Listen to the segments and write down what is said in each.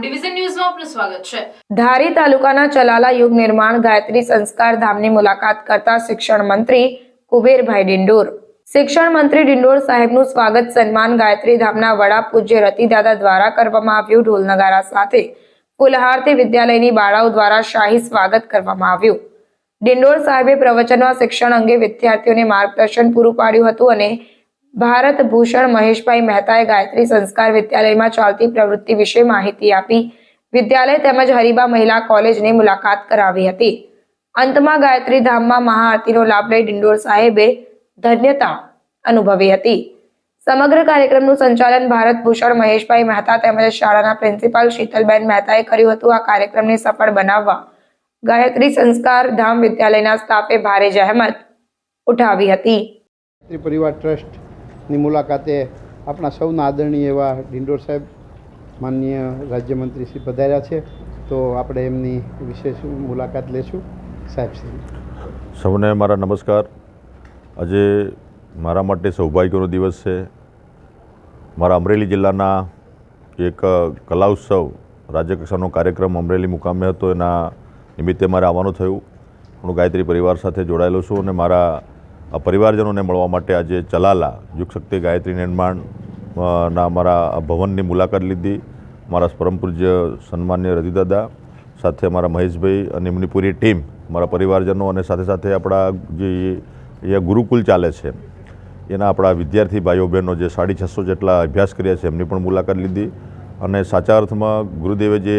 Division ન્યૂઝમાં ધારી તાલુકાના ચલાલા યુગ નિર્માણ ગાયત્રી સંસ્કાર ધામની મુલાકાત કરતા શિક્ષણ મંત્રી કુબેરભાઈ ડિંડોર. શિક્ષણ મંત્રી ડિંડોર સાહેબનું સ્વાગત સન્માન ગાયત્રી ધામના વડા પૂજ્ય રતિદાદા દ્વારા કરવામાં આવ્યું. ઢોલ નગારા સાથે ફુલહારથી વિદ્યાલયની બાળાઓ દ્વારા શાહી સ્વાગત કરવામાં આવ્યું. ડિંડોર સાહેબે પ્રવચનમાં શિક્ષણ અંગે વિદ્યાર્થીઓને માર્ગદર્શન પૂરું પાડ્યું હતું અને ભારત ભૂષણ મહેશભાઈ મહેતાએ ગાયત્રી સંસ્કાર વિદ્યાલયમાં ચાલતી પ્રવૃત્તિ વિશે માહિતી આપી. વિદ્યાલય તેમજ હરિબા મહિલા કોલેજની મુલાકાત કરાવી હતી. અંતમાં ગાયત્રી ધામમાં મહાઆરતીનો લાભ લઈ ડિંડોર સાહેબે ધન્યતા અનુભવી હતી. સમગ્ર કાર્યક્રમનું સંચાલન ભારત ભૂષણ મહેશભાઈ મહેતા તેમજ શાળાના પ્રિન્સિપાલ શીતલબેન મહેતાએ કર્યું હતું. આ કાર્યક્રમને સફળ બનાવવા ગાયત્રી સંસ્કાર ધામ વિદ્યાલયના સ્ટાફે ભારે જહેમત ઉઠાવી હતી. પરિવાર પરિવાર ટ્રસ્ટની મુલાકાતે આપણા સૌના આદરણીય એવા ડિંડોર સાહેબ માનનીય રાજ્યમંત્રી શ્રી પધાર્યા છે. તો આપણે એમની વિશેષ મુલાકાત લેશું. સાહેબશ્રી સૌને મારા નમસ્કાર. આજે મારા માટે સૌભાગ્યનો દિવસ છે. મારા અમરેલી જિલ્લાના એક કલા ઉત્સવ રાજ્યકક્ષાનો કાર્યક્રમ અમરેલી મુકામે હતો. એના નિમિત્તે મારે આવવાનું થયું. હું ગાયત્રી પરિવાર સાથે જોડાયેલો છું અને મારા આ પરિવારજનોને મળવા માટે આજે ચલાલા યુગ શક્તિ ગાયત્રી નિર્માણ ના અમારા ભવનની મુલાકાત લીધી. મારા પરમ પૂજ્ય સન્માન્ય રતિદાદા સાથે અમારા મહેશભાઈ અને એમની પૂરી ટીમ મારા પરિવારજનો અને સાથે સાથે આપણા જે અહીંયા ગુરુકુલ ચાલે છે, એના આપણા વિદ્યાર્થી ભાઈઓ બહેનો જે સાડી છસો જેટલા અભ્યાસ કર્યા છે, એમની પણ મુલાકાત લીધી. અને સાચા અર્થમાં ગુરુદેવે જે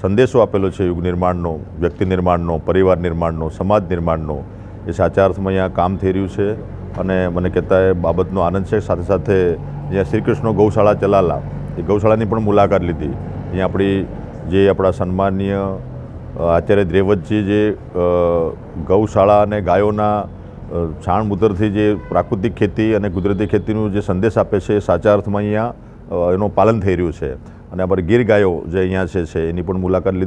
સંદેશો આપેલો છે યુગ નિર્માણનો, વ્યક્તિ નિર્માણનો, પરિવાર નિર્માણનો, સમાજ નિર્માણનો એ સાચા અર્થમાં અહીંયા કામ થઈ રહ્યું છે અને મને કહેતા એ બાબતનો આનંદ છે. સાથે સાથે જ્યાં શ્રી કૃષ્ણ ગૌશાળા ચલાલા, એ ગૌશાળાની પણ મુલાકાત લીધી. અહીંયા આપણી જે આપણા સન્માનીય આચાર્ય દ્રેવતજી જે ગૌશાળા અને ગાયોના છાણ મૂતરથી જે પ્રાકૃતિક ખેતી અને કુદરતી ખેતીનું જે સંદેશ આપે છે એ સાચા અર્થમાં અહીંયા એનું પાલન થઈ રહ્યું છે. અને અમારી ગીર ગાયો જે અહીંયા છે એની પણ મુલાકાત લીધી.